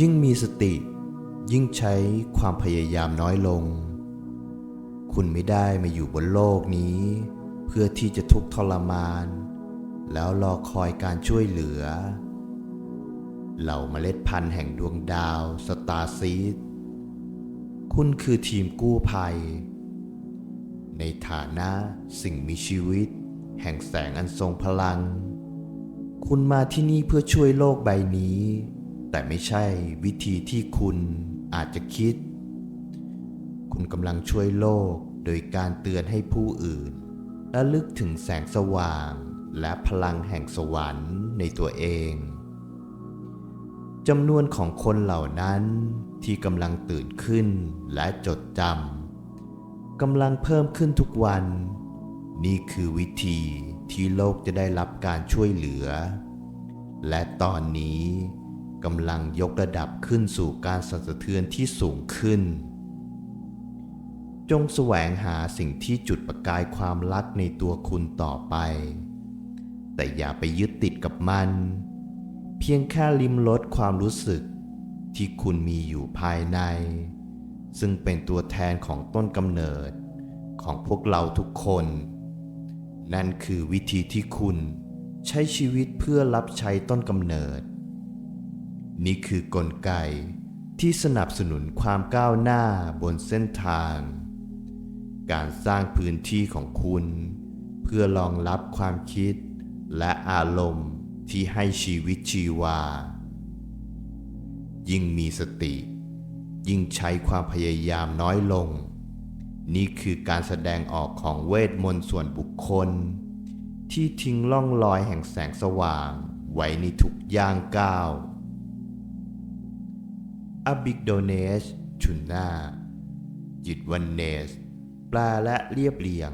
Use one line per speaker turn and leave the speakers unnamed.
ยิ่งมีสติ ยิ่งใช้ความพยายามน้อยลง คุณไม่ได้มาอยู่บนโลกนี้ เพื่อที่จะทุกข์ทรมาน แล้วรอคอยการช่วยเหลือ เหล่าเมล็ดพันธุ์แห่งดวงดาวสตาร์ซีดคุณคือทีมกู้ภัย ในฐานะสิ่งมีชีวิต แห่งแสงอันทรงพลัง คุณมาที่นี่เพื่อช่วยโลกใบนี้ แต่ไม่ใช่วิธีที่คุณอาจจะคิด คุณกำลังช่วยโลกโดยการเตือนให้ผู้อื่นและลึกถึงแสงสว่างและพลังแห่งสวรรค์ในตัวเองจำนวนของคนเหล่านั้นที่กำลังตื่นขึ้นและจดจำกำลังเพิ่มขึ้นทุกวัน นี่คือวิธีที่โลกจะได้รับการช่วยเหลือ และตอนนี้ กำลังยกระดับขึ้นสู่การสั่นสะเทือนที่สูงขึ้น จงแสวงหาสิ่งที่จุดประกายความรักในตัวคุณต่อไป แต่อย่าไปยึดติดกับมัน เพียงแค่ลิมรสความรู้สึกที่คุณมีอยู่ภายใน ซึ่งเป็นตัวแทนของต้นกำเนิดของพวกเราทุกคน นั่นคือวิธีที่คุณใช้ชีวิตเพื่อรับใช้ต้นกำเนิด นี่คือกลไกที่สนับสนุนความก้าวหน้าบนเส้นทาง การสร้างพื้นที่ของคุณ เพื่อรองรับความคิดและอารมณ์ที่ให้ชีวิตชีวา ยิ่งมีสติ ยิ่งใช้ความพยายามน้อยลง นี่คือการแสดงออกของเวทมนต์ส่วนบุคคล ที่ทิ้งล่องรอยแห่งแสงสว่างไว้ในทุกย่างก้าว อบิกโดเนชชุนนาจิตวันเนสแปลและเรียบเรียง